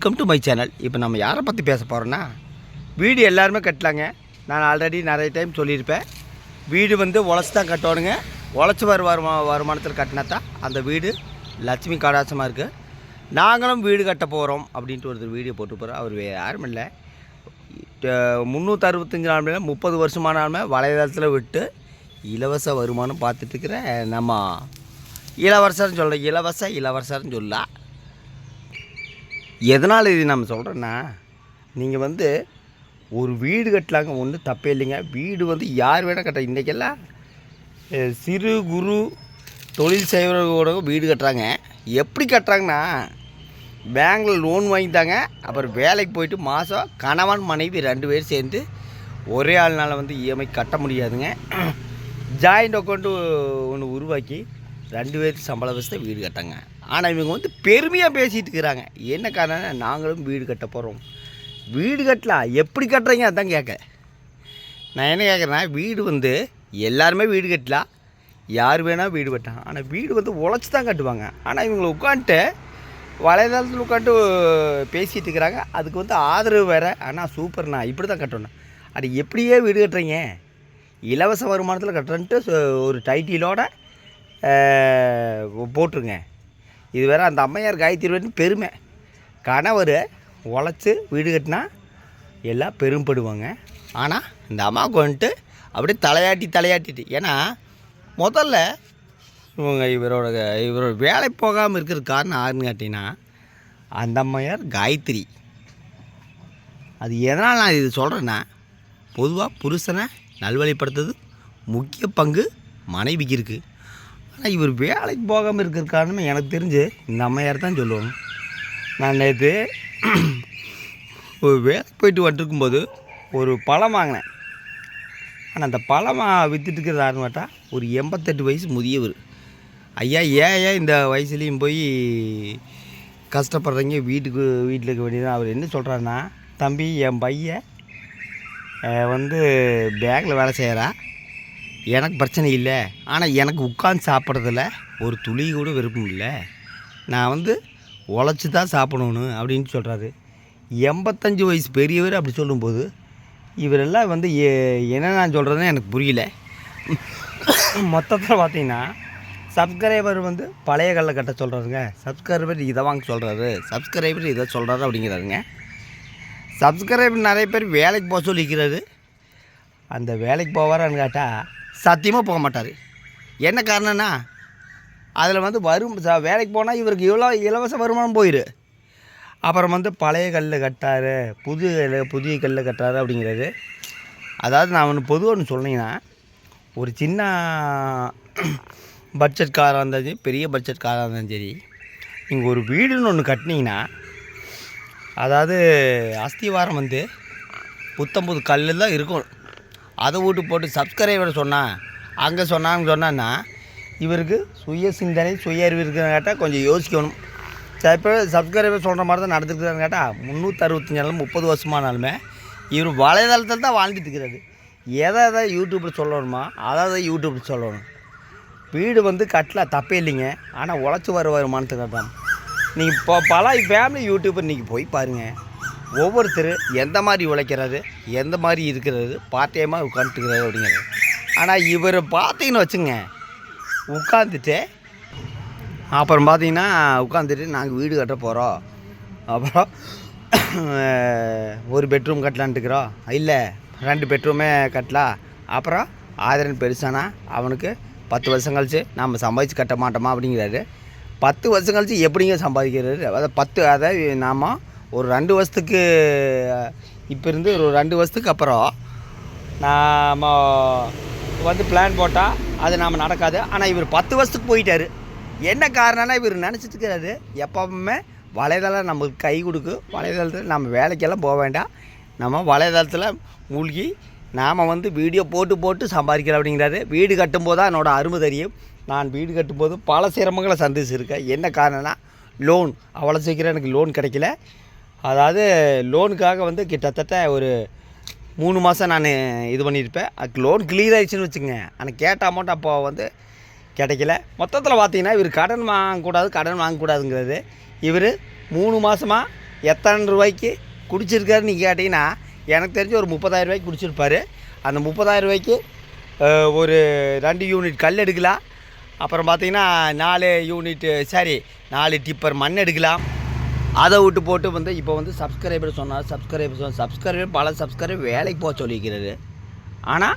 Welcome to my channel இப்போ நம்ம யாரை பற்றி பேச போகிறோன்னா வீடு எல்லாருமே கட்டலாங்க. நான் ஆல்ரெடி நிறைய டைம் சொல்லியிருப்பேன். வீடு வந்து உழைச்சி தான் கட்டணுங்க. உழைச்சி வர வருமா வருமானத்தில் கட்டினா தான் அந்த வீடு லட்சுமி கடாசமாக இருக்குது நாங்களும் வீடு கட்ட போகிறோம் அப்படின்ட்டு ஒருத்தர் வீடியோ போட்டு போகிறோம் அவர் வேறு யாரும் இல்லை. முந்நூற்றறுபத்தஞ்சு நாள் முப்பது வருஷமானாலுமே வலைதளத்தில் விட்டு இலவச வருமானம் பார்த்துட்டு இருக்கிற நம்ம இளவரசர்னு சொல்கிறேன் இலவச இளவரசர்னு சொல்லலாம் எதனால் இது நம்ம சொல்கிறேன்னா நீங்கள் வந்து ஒரு வீடு கட்டலாங்க ஒன்றும் தப்பே இல்லைங்க. வீடு வந்து யார் வேணால் கட்ட இன்றைக்கெல்லாம் சிறு குறு தொழில் செய்கிறவங்க வீடு கட்டுறாங்க. எப்படி கட்டுறாங்கன்னா பேங்க்கில் லோன் வாங்கிட்டாங்க அப்புறம் வேலைக்கு போயிட்டு மாதம் கணவன் மனைவி ரெண்டு பேரும் சேர்ந்து ஒரே ஆள்னால் வந்து இஎம்ஐ கட்ட முடியாதுங்க. ஜாயிண்ட் அக்கௌண்ட்டு ஒன்று உருவாக்கி ரெண்டு பேர் சம்பளம் வச்சு தான் வீடு கட்டாங்க. ஆனால் இவங்க வந்து பெருமையாக பேசிகிட்டு இருக்கிறாங்க. என்ன காரணம் நாங்களும் வீடு கட்ட போகிறோம் வீடு கட்டலாம். எப்படி கட்டுறீங்க? அதான் கேட்க. நான் என்ன கேட்குறேன்னா வீடு வந்து எல்லாருமே வீடு கட்டலாம். யார் வேணால் வீடு கட்டலாம். ஆனால் வீடு வந்து உழைச்சி தான் கட்டுவாங்க. ஆனால் இவங்களை உட்காந்துட்டு வலைதளத்தில் உட்காந்து பேசிகிட்டு இருக்கிறாங்க. அதுக்கு வந்து ஆதரவு வேறு. ஆனால் சூப்பர்ண்ணா இப்படி தான் கட்டணும். அது எப்படியே வீடு கட்டுறீங்க? இலவச வருமானத்தில் கட்டுறன்ட்டு ஒரு டைட்டிலோட போட்டுருங்க. இது வேறு அந்த அம்மையார் காயத்ரி பெருமை. கணவர் உழைச்சி வீடு கட்டினா எல்லாம் பெரும்படுவாங்க. ஆனால் இந்த அம்மாவுக்கு வந்துட்டு அப்படியே தலையாட்டி தலையாட்டிட்டு. ஏன்னா முதல்ல இவங்க இவரோட இவரோட வேலை போகாமல் இருக்கிற காரணம் யாருன்னு கேட்டிங்கன்னா அந்த அம்மையார் காயத்ரி. அது எதனால் நான் இது சொல்கிறேன்னா பொதுவாக புருஷனை நல்வழிப்படுத்துறது முக்கிய பங்கு மனைவிக்கு இருக்குது ஆனால் இவர் வேலைக்கு போகாமல் இருக்கிற காரணமே எனக்கு தெரிஞ்சு இந்த அம்மையார் தான் சொல்லுவாங்க. நான் நேற்று ஒரு வேலைக்கு போயிட்டு வந்துருக்கும்போது ஒரு பழம் வாங்கினேன். ஆனால் அந்த பழம் விற்றுட்டு இருக்கிறது ஒரு எண்பத்தெட்டு வயசு முதியவர். ஐயா ஏன் ஏன் இந்த வயசுலேயும் போய் கஷ்டப்படுறீங்க? வீட்டுக்கு வீட்டில் இருக்க வேண்டியது அவர் என்ன சொல்கிறாருன்னா தம்பி என் பையன் வந்து பேங்கில் வேலை செய்கிறா எனக்கு பிரச்சனை இல்லை. ஆனால் எனக்கு உட்காந்து சாப்பிட்றதுல ஒரு துளி கூட விருப்பம் இல்லை. நான் வந்து உழைச்சி தான் சாப்பிடணும் அப்படின்னு சொல்கிறாரு எண்பத்தஞ்சு வயசு பெரியவர் அப்படி சொல்லும்போது இவரெல்லாம் வந்து என்ன நான் சொல்கிறதுன்னு எனக்கு புரியல. மொத்தத்தில் பார்த்தீங்கன்னா சப்ஸ்கிரைபர் வந்து பழைய கல்லை கட்ட சொல்கிறாருங்க சப்ஸ்கிரைபர் இதை வாங்க சொல்கிறாரு சப்ஸ்கிரைபர் இதை சொல்கிறாரு அப்படிங்கிறாருங்க. சப்ஸ்கிரைபர் நிறைய பேர் வேலைக்கு போக சொல்லிக்கிறாரு. அந்த வேலைக்கு போவாரான்னு கேட்டால் சத்தியமாக போக மாட்டார். என்ன காரணம்னா அதில் வந்து வரும் ச- வேலைக்கு போனால் இவருக்கு இவ்வளோ இலவச வருமானம் போயிடு அப்புறம் வந்து பழைய கல் கட்டாரு புது புதிய கல் கட்டுறாரு அப்படிங்கிறது. அதாவது நான் ஒன்று பொதுவாக ஒன்று சொன்னீங்கன்னா ஒரு சின்ன பட்ஜெட் காராக இருந்தாலும் சரி பெரிய பட்ஜெட் காராக இருந்தாலும் சரி நீங்கள் ஒரு வீடுன்னு ஒன்று கட்டினீங்கன்னா அதாவது அஸ்திவாரம் வந்து புத்தம் புது கல் தான் இருக்கும் அதை விட்டு போட்டு சப்ஸ்கிரைபர் சொன்னான் அங்கே சொன்னான்னு சொன்னான்னா இவருக்கு சுய சிந்தனை சுய அறிவு இருக்கிற கேட்டால் கொஞ்சம் யோசிக்கணும். சில பேர் சப்ஸ்கிரைபர் சொல்கிற மாதிரி தான் நடந்துருக்குறான்னு கேட்டால் முந்நூற்றி அறுபத்தஞ்சு முப்பது வருஷமானாலுமே இவர் வலைதளத்தில் தான் வாழ்ந்துட்டு இருக்கிறாரு. எதை எதை யூடியூப்பில் சொல்லணுமா அதை அதை யூடியூப்பில் சொல்லணும். வீடு வந்து கட்டில் தப்பே இல்லைங்க. ஆனால் உழைச்சி வர வருமானத்துக்கு தான். நீங்கள் இப்போ பல ஃபேமிலி யூடியூப்பர் இன்றைக்கி போய் பாருங்கள் ஒவ்வொருத்தர் எந்த மாதிரி உழைக்கிறாரு எந்த மாதிரி இருக்கிறது பார்ட் டைமாக அப்படிங்கிறது. ஆனால் இவர் பார்த்தீங்கன்னு வச்சுங்க உட்காந்துட்டு அப்புறம் பார்த்தீங்கன்னா உட்காந்துட்டு நாங்கள் வீடு கட்ட போகிறோம் அப்புறம் ஒரு பெட்ரூம் கட்டலான்ட்டுக்கிறோம் இல்லை ரெண்டு பெட்ரூமே கட்டலாம். அப்புறம் ஆதரன் பெருசானா அவனுக்கு பத்து வருஷம் கழிச்சு நம்ம சம்பாதிச்சு கட்ட மாட்டோமா அப்படிங்கிறாரு. பத்து வருஷம் கழிச்சு எப்படிங்க சம்பாதிக்கிறாரு? அதை பத்து அதை நாம் ஒரு ரெண்டு வருஷத்துக்கு இப்போ இருந்து ஒரு ரெண்டு வருஷத்துக்கு அப்புறம் நாம் வந்து பிளான் போட்டால் அது நாம் நடக்காது. ஆனால் இவர் பத்து வருஷத்துக்கு போயிட்டார். என்ன காரணம்னா இவர் நினச்சிட்டு இருக்கிறாரு எப்பவுமே வலைதளம் நமக்கு கை கொடுக்கும் வலைதளத்தில் நம்ம வேலைக்கெல்லாம் போக வேண்டாம். நம்ம வலைதளத்தில் மூழ்கி நாம் வந்து வீடியோ போட்டு போட்டு சம்பாதிக்கிறோம் அப்படிங்கிறாரு. வீடு கட்டும்போது தான் என்னோட அருமை தெரியும். நான் வீடு கட்டும்போது பல சிரமங்களை சந்திச்சிருக்கேன். என்ன காரணம்னா லோன் அவ்வளோ சீக்கிரம் எனக்கு லோன் கிடைக்கல. அதாவது லோனுக்காக வந்து கிட்டத்தட்ட ஒரு மூணு மாதம் நான் இது பண்ணியிருப்பேன். அதுக்கு லோன் கிளியர் ஆகிடுச்சின்னு வச்சுங்க ஆனால் கேட்ட அமௌண்ட் அப்போ வந்து கிடைக்கல. மொத்தத்தில் பார்த்தீங்கன்னா இவர் கடன் வாங்கக்கூடாது கடன் வாங்கக்கூடாதுங்கிறது. இவர் மூணு மாதமாக எத்தனை ரூபாய்க்கு குடிச்சிருக்காருன்னு கேட்டிங்கன்னா எனக்கு தெரிஞ்சு ஒரு முப்பதாயிரம் ரூபாய்க்கு குடிச்சிருப்பாரு. அந்த முப்பதாயிரம் ரூபாய்க்கு ஒரு ரெண்டு யூனிட் கல் எடுக்கலாம். அப்புறம் பார்த்தீங்கன்னா நாலு யூனிட்டு சாரி நாலு டிப்பர் மண் எடுக்கலாம். அதை விட்டு போட்டு வந்து இப்போ வந்து சப்ஸ்கிரைபர் சொன்னார் சப்ஸ்கிரைபர் சொன்ன சப்ஸ்கிரைபர் பல சப்ஸ்கிரைபர் வேலைக்கு போக சொல்லியிருக்கிறாரு ஆனால்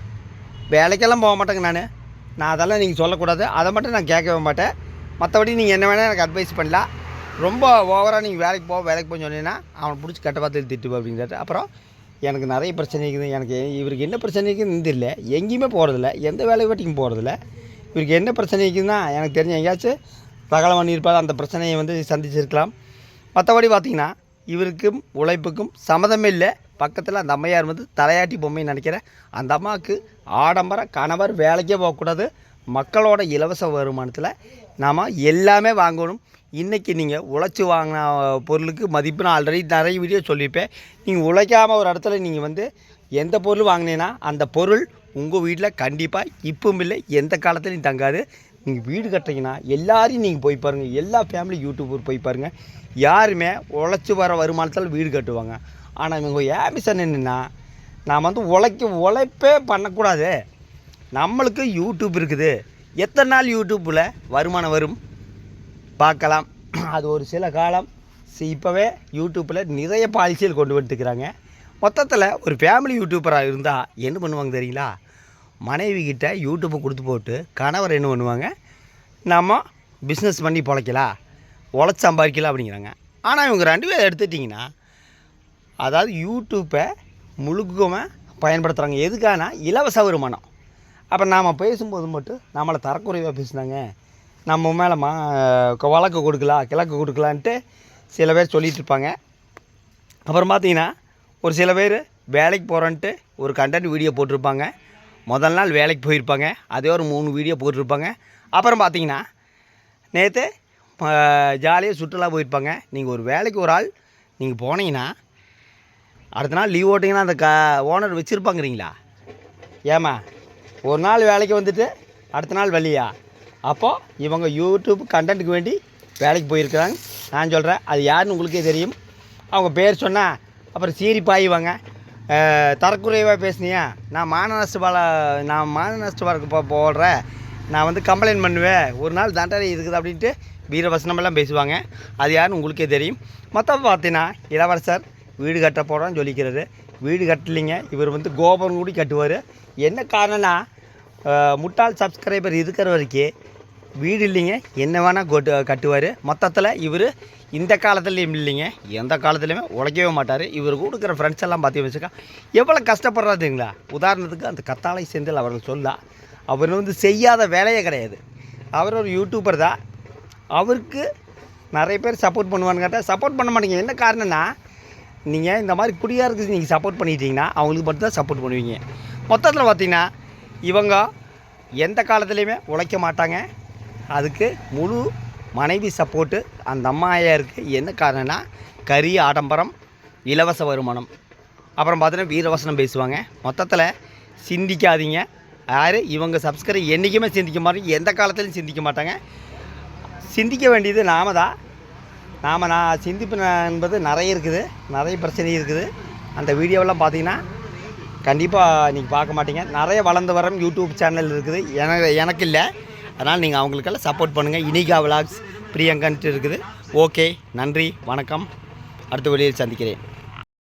வேலைக்கெல்லாம் போக மாட்டேங்க நான். நான் அதெல்லாம் நீங்கள் சொல்லக்கூடாது. அதை மட்டும் நான் கேட்கவே மாட்டேன். மற்றபடி நீங்கள் என்ன வேணால் எனக்கு அட்வைஸ் பண்ணலாம். ரொம்ப ஓவராக நீங்கள் வேலைக்கு போக வேலைக்கு போக சொன்னீங்கன்னா அவனை பிடிச்சி கட்ட பார்த்து திட்டு அப்படிங்கிறாரு. அப்புறம் எனக்கு நிறைய பிரச்சனை இருக்குது. எனக்கு இவருக்கு என்ன பிரச்சனை இருக்குதுன்னு தெரியல எங்கேயுமே போகிறதில்ல எந்த வேலை வாட்டிக்கும் போகிறதில்ல இவருக்கு என்ன பிரச்சனை இருக்குதுன்னா எனக்கு தெரிஞ்ச எங்கேயாச்சும் தகவல் பண்ணியிருப்பார் அந்த பிரச்சனையை வந்து சந்திச்சிருக்கலாம். மற்றபடி பார்த்தீங்கன்னா இவருக்கும் உழைப்புக்கும் சம்மதமே இல்லை. பக்கத்தில் அந்த அம்மையார் வந்து தலையாட்டி பொம்மை நினைக்கிறேன். அந்த அம்மாவுக்கு ஆடம்பர கணவர் வேலைக்கே போகக்கூடாது. மக்களோட இலவச வருமானத்தில் நாம் எல்லாமே வாங்கணும். இன்றைக்கி நீங்கள் உழைச்சி வாங்கின பொருளுக்கு மதிப்பு நான் ஆல்ரெடி நிறைய வீடியோ சொல்லியிருப்பேன். நீங்கள் உழைக்காமல் ஒரு இடத்துல நீங்கள் வந்து எந்த பொருள் வாங்கினீங்கன்னா அந்த பொருள் உங்கள் வீட்டில் கண்டிப்பாக இப்பவும் இல்லை எந்த காலத்துலையும் தங்காது. நீங்கள் வீடு கட்டுறீங்கன்னா எல்லாரையும் நீங்கள் போய் பாருங்கள் எல்லா ஃபேமிலி யூடியூபர் போய் பாருங்கள் யாருமே உழைச்சி வர வருமானத்தில் வீடு கட்டுவாங்க. ஆனால் இவங்க ஏமிசன் என்னென்னா நாம் வந்து உழைக்க உழைப்பே பண்ணக்கூடாது. நம்மளுக்கு யூடியூப் இருக்குது. எத்தனை நாள் யூடியூப்பில் வருமானம் வரும்? பார்க்கலாம். அது ஒரு சில காலம். இப்போவே யூடியூப்பில் நிறைய பாலிசிகள் கொண்டு வந்துட்டுக்கிறாங்க மொத்தத்தில் ஒரு ஃபேமிலி யூடியூபராக இருந்தால் என்ன பண்ணுவாங்க தெரியுங்களா? மனைவிக்கிட்ட யூடியூப்பை கொடுத்து போட்டு கணவர் என்ன பண்ணுவாங்க? நம்ம பிஸ்னஸ் பண்ணி பொழைக்கலாம் உழைச்சி சம்பாதிக்கலாம் அப்படிங்கிறாங்க. ஆனால் இவங்க ரெண்டு பேர் எடுத்துட்டிங்கன்னா அதாவது யூடியூப்பை முழுக்கமாக பயன்படுத்துகிறாங்க எதுக்கானா இலவச வருமானம். அப்போ நாம் பேசும்போது மட்டும் நம்மளை தரக்குறைவாக பேசுனாங்க. நம்ம மேலே மா வழக்கு கொடுக்கலாம் கிழக்கு கொடுக்கலான்ட்டு சில பேர் சொல்லிகிட்டு இருப்பாங்க. அப்புறம் பார்த்தீங்கன்னா ஒரு சில பேர் வேலைக்கு போகிறோன்ட்டு ஒரு கண்டென்ட் வீடியோ போட்டிருப்பாங்க. முதல் நாள் வேலைக்கு போயிருப்பாங்க. அதே ஒரு மூணு வீடியோ போட்டிருப்பாங்க. அப்புறம் பார்த்தீங்கன்னா நேற்று ஜாலியாக சுற்றுலா போயிருப்பாங்க. நீங்கள் ஒரு வேலைக்கு ஒரு ஆள் நீங்கள் போனீங்கன்னா அடுத்த நாள் லீவ் ஓட்டிங்கன்னா அந்த க ஓனர் வச்சுருப்பாங்கிறீங்களா? ஏமா ஒரு நாள் வேலைக்கு வந்துட்டு அடுத்த நாள் வெளியா? அப்போது இவங்க யூடியூப் கண்டென்ட்டுக்கு வேண்டி வேலைக்கு போயிருக்கிறாங்க. நான் சொல்கிறேன் அது யாருன்னு உங்களுக்கே தெரியும். அவங்க பேர் சொன்னால் அப்புறம் சீரி பாயுவாங்க. தரக்குறைவாக பேசுனியா? நான் மான நஷ்டபால நான் மான நஷ்டபாலுக்கு போ போடுறேன் நான் வந்து கம்ப்ளைண்ட் பண்ணுவேன். ஒரு நாள் தண்டனை இருக்குது அப்படின்ட்டு வீரவசனமெல்லாம் பேசுவாங்க. அது யாருன்னு உங்களுக்கே தெரியும். மொத்தம் பார்த்தீங்கன்னா இளவரசர் வீடு கட்ட போகிறோன்னு சொல்லிக்கிறாரு. வீடு கட்டலைங்க. இவர் வந்து கோபுரம் கூடி கட்டுவார். என்ன காரணம்னா முட்டாள் சப்ஸ்கிரைபர் இருக்கிற வரைக்கும் வீடு இல்லைங்க. என்ன வேணால் கொட்டு கட்டுவார். மொத்தத்தில் இவர் இந்த காலத்துலேயும் இல்லைங்க. எந்த காலத்துலேயுமே உழைக்கவே மாட்டார். இவர் கொடுக்குற ஃப்ரெண்ட்ஸ் எல்லாம் பார்த்து வச்சுக்கா எவ்வளோ கஷ்டப்படுறாதுங்களா உதாரணத்துக்கு அந்த கத்தாழை செந்தில் அவர்கள் சொல்லலாம் அவர் வந்து செய்யாத வேலையே கிடையாது. அவர் ஒரு யூடியூபர் தான். அவருக்கு நிறைய பேர் சப்போர்ட் பண்ணுவான்னு கேட்டால் சப்போர்ட் பண்ண மாட்டீங்க. என்ன காரணம்னா நீங்கள் இந்த மாதிரி குடியாருக்கு நீங்கள் சப்போர்ட் பண்ணிட்டீங்கன்னா அவங்களுக்கு மட்டும் தான் சப்போர்ட் பண்ணுவீங்க. மொத்தத்தில் பார்த்தீங்கன்னா இவங்க எந்த காலத்துலேயுமே உழைக்க மாட்டாங்க. அதுக்கு முழு மனைவி சப்போர்ட்டு அந்த அம்மாயாருக்கு என்ன காரணம்னா கரிய ஆடம்பரம் இலவச வருமானம். அப்புறம் பார்த்தீங்கன்னா வீரவசனம் பேசுவாங்க. மொத்தத்தில் சிந்திக்காதீங்க. யார்? இவங்க சப்ஸ்கிரைப் என்றைக்குமே சிந்திக்க மாட்டாங்க. எந்த காலத்துலையும் சிந்திக்க மாட்டாங்க. சிந்திக்க வேண்டியது நாம தான். நாம் நான் சிந்திப்பு என்பது நிறைய இருக்குது. நிறைய பிரச்சனை இருக்குது. அந்த வீடியோவெல்லாம் பார்த்தீங்கன்னா கண்டிப்பாக நீங்கள் பார்க்க மாட்டீங்க. நிறைய வளர்ந்து வரம் யூடியூப் சேனல் இருக்குது. எனக்கு எனக்கு இல்லை. அதனால் நீங்கள் அவங்களுக்கெல்லாம் சப்போர்ட் பண்ணுங்கள் இனிகா விலாக்ஸ் பிரியங்கன்ட்டு இருக்குது. ஓகே நன்றி வணக்கம். அடுத்த வெளியில் சந்திக்கிறேன்.